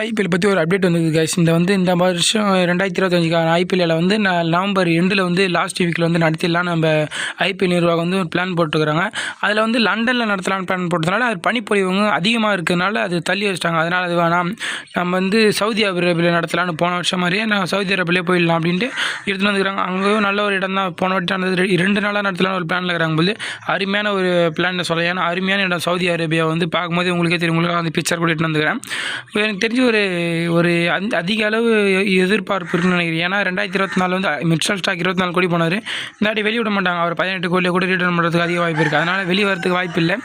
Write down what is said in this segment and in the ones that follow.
IPL பற்றி ஒரு update வந்தது கைஸ் இந்த வந்து இந்த வருஷம் ரெண்டாயிரத்தி இருபத்தஞ்சுக்கான ஐபிஎல்லில் வந்து நான் நவம்பர் எண்டில் வந்து லாஸ்ட் வீக்கில் வந்து நடத்திடலாம். நம்ம ஐபிஎல் நிர்வாகம் வந்து ஒரு பிளான் போட்டுருக்குறாங்க அதில் வந்து லண்டனில் நடத்தலாம்னு பிளான் போட்டதுனால அது பனிப்பொழிவுங்க அதிகமாக இருக்கிறதுனால அது தள்ளி வச்சிட்டாங்க. அதனால் அது வேணாம். நம்ம வந்து சவுதி அரேபியில் நடத்தலாம்னு போன வருஷம் மாதிரியே நான் சவுதி அரேபியிலே போயிடலாம் அப்படின்ட்டு எடுத்துகிட்டு வந்துக்கிறாங்க. அங்கேயும் நல்ல ஒரு இடம் தான். போன வாட்டி நடந்தது ரெ- ரெண்டு நாளாக நடத்தலாம்னு ஒரு பிளானில் இருக்கிறாங்க போது அருமையான ஒரு பிளான் சொல்ல ஏன்னா அருமையான இடம் சவுதி அரேபியா வந்து பார்க்கும்போது உங்களுக்கே தெரியும். உங்களுக்கு அந்த பிக்சர் கூட எடுத்துட்டு வந்துக்கிறேன். எனக்கு தெரிஞ்சு ஒரு ஒரு அந்த அதிக அளவு எதிர்பார்ப்பு இருக்குன்னு நினைக்கிறேன். ஏன்னா ரெண்டாயிரத்தி இருபத்தி நாலு வந்து மிச்சல் ஸ்டாக் இருபத்தி நாலு கோடி போனார். இந்த வாட்டி வெளியே விட மாட்டாங்க. அவர் பதினெட்டு கோடியில் கூட ரிட்டர்ன் பண்ணுறதுக்கு அதிக வாய்ப்பு இருக்குது அதனால் வெளியே வரதுக்கு வாய்ப்பு இல்லை.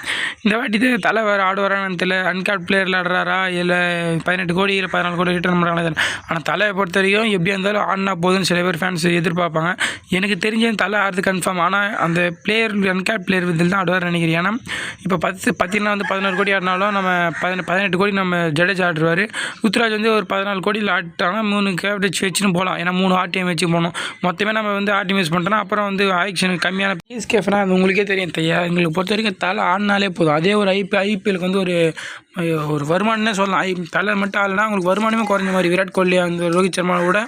இந்த வாட்டி இது தலை வேறு ஆடுவாரான்னு தெரியல. அன்கார்ட் பிளேயர் விளாடுறாரா இல்லை பதினெட்டு கோடி இல்லை பதினாலு கோடி ரிட்டர்ன் பண்ணுறாங்களா ஆனால் தலையை பொறுத்த வரைக்கும் எப்படியா இருந்தாலும் ஆடினா போதும்னு சில பேர் ஃபேன்ஸ் எதிர்பார்ப்பாங்க. எனக்கு தெரிஞ்ச தலை ஆடுறது கன்ஃபார்ம் ஆனால் அந்த பிளேயர் அன்கார்ட் பிளேயர் இதில் தான் ஆடுவார் நினைக்கிறேன். ஏன்னா இப்போ பத்து பத்தினா வந்து பதினோரு கோடி ஆடினாலும் நம்ம பதினெட்டு கோடி நம்ம ஜடேஜ் ஆடுவார். ருத்ராஜ் வந்து ஒரு பதினாலு கோடியில் ஆடிட்டாங்க மூணு கேப்டேஜ் வச்சுன்னு போகலாம் ஏன்னா மூணு ஆர்டிஎம் வச்சு போகணும் மொத்தமே நம்ம வந்து ஆர்டிஎம் யூஸ் பண்ணிட்டோம்னா அப்புறம் வந்து ஆக்ஷன் கம்மியான பிஎஸ்கேஃப்னா அது உங்களுக்கே தெரியும் தையா? எங்களுக்கு பொறுத்த வரைக்கும் தலை ஆடினாலே போதும். அதே ஒரு ஐபி ஐபிஎலுக்கு வந்து ஒரு ஒரு வருமானம்னே சொல்லலாம். ஐ தலை மட்டும் ஆடலைனா அவங்களுக்கு வருமானமே குறைஞ்ச மாதிரி. விராட் கோலி அந்த ரோஹித் சர்மா கூட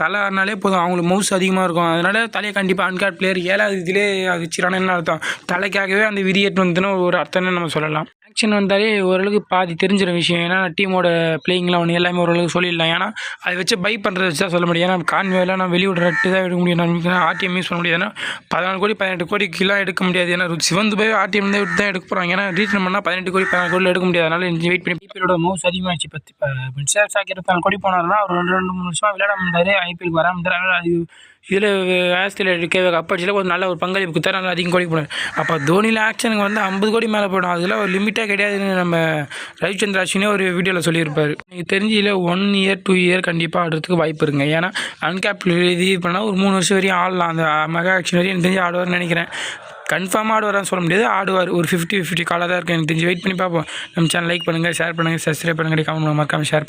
தலை ஆடினாலே போதும். அவங்களுக்கு மவுஸ் அதிகமாக இருக்கும். அதனால தலையை கண்டிப்பாக அன்கார்ட் பிளேயர் ஏழாவது இதிலே வச்சிடறான்னு என்ன அர்த்தம்? தலைக்காகவே அந்த விரியட் வந்துன்னு ஒரு அர்த்தம்னு நம்ம சொல்லலாம். ஆக்ஷன் வந்தாலே ஓரளவுக்கு பாதி தெரிஞ்சிடும் விஷயம். ஏன்னா டீமோட பிளேயிங்லாம் ஒன்று எல்லாமே ஓரளவுக்கு சொல்லிடலாம். ஏன்னா அதை வச்சு பை பண்ணுறத வச்சு தான் சொல்ல முடியும். ஏன்னா கான்வேலாம் நான் வெளியூர் ரெட்டு தான் எடுக்க முடியும். நான் ஆர்டிஎம் யூஸ் பண்ண முடியாது. ஏன்னா பதினாலு கோடி பதினெட்டு கோடிக்கெல்லாம் எடுக்க முடியாது. ஏன்னா சிவந்து போய் ஆர்டிஎம் தான் விட்டு தான் எடுக்க போகிறாங்க ஏன்னா ரீச் பண்ணால் பதினெட்டு கோடி பதினாலு கோடி எடுக்க முடியாது. அதனால் வெயிட் பண்ணி ஐபிஎலோட மவுஸ் அதிகமாகிடுச்சு பத்து இப்போ மின்சார் சாக்கி கொடி கோடி போனாருன்னா ஒரு ரெண்டு ரெண்டு மூணு வருஷமாக விளையாட முடியாது ஐபிஎலுக்கு வர முடியாது அது இதில் ஆஸ்திரேலியா இருக்க கப்படிச்சில் கொஞ்சம் நல்ல ஒரு பங்களிப்பு கொடுத்தாரு. நல்லா அதிகம் கோடி போனார். அப்போ தோனியில் ஆக்ஷனுக்கு வந்து ஐம்பது கோடி மேலே போயிடும். அதில் ஒரு லிமிட்டே கிடையாதுன்னு நம்ம ரவிச்சந்திர அஸ்வினே ஒரு வீடியோவில் சொல்லியிருப்பார். எனக்கு தெரிஞ்சு இல்லை ஒன் இயர் டூ இயர் கண்டிப்பாக ஆடுறதுக்கு வாய்ப்பு இருங்க ஏன்னா அன்கேப் இது பண்ணால் ஒரு மூணு வருஷம் வரையும் ஆடலாம். அந்த மெகா ஆக்ஷன் வரையும் எனக்கு தெரிஞ்சு ஆடுவார்னு நினைக்கிறேன். கன்ஃபார்மாக ஆடுவாரான்னு சொல்ல முடியாது ஆடுவார். ஒரு ஃபிஃப்டி ஃபிஃப்டி காலாக தான் இருக்கும். எனக்கு தெரிஞ்சு வெயிட் பண்ணி பார்ப்போம். நம்ம சேனல் லைக் பண்ணுங்கள் ஷேர் பண்ணுங்கள் சப்ஸ்கிரைப் பண்ணுங்கள் கமெண்ட் மறக்காமல் ஷேர் பண்ணுங்கள்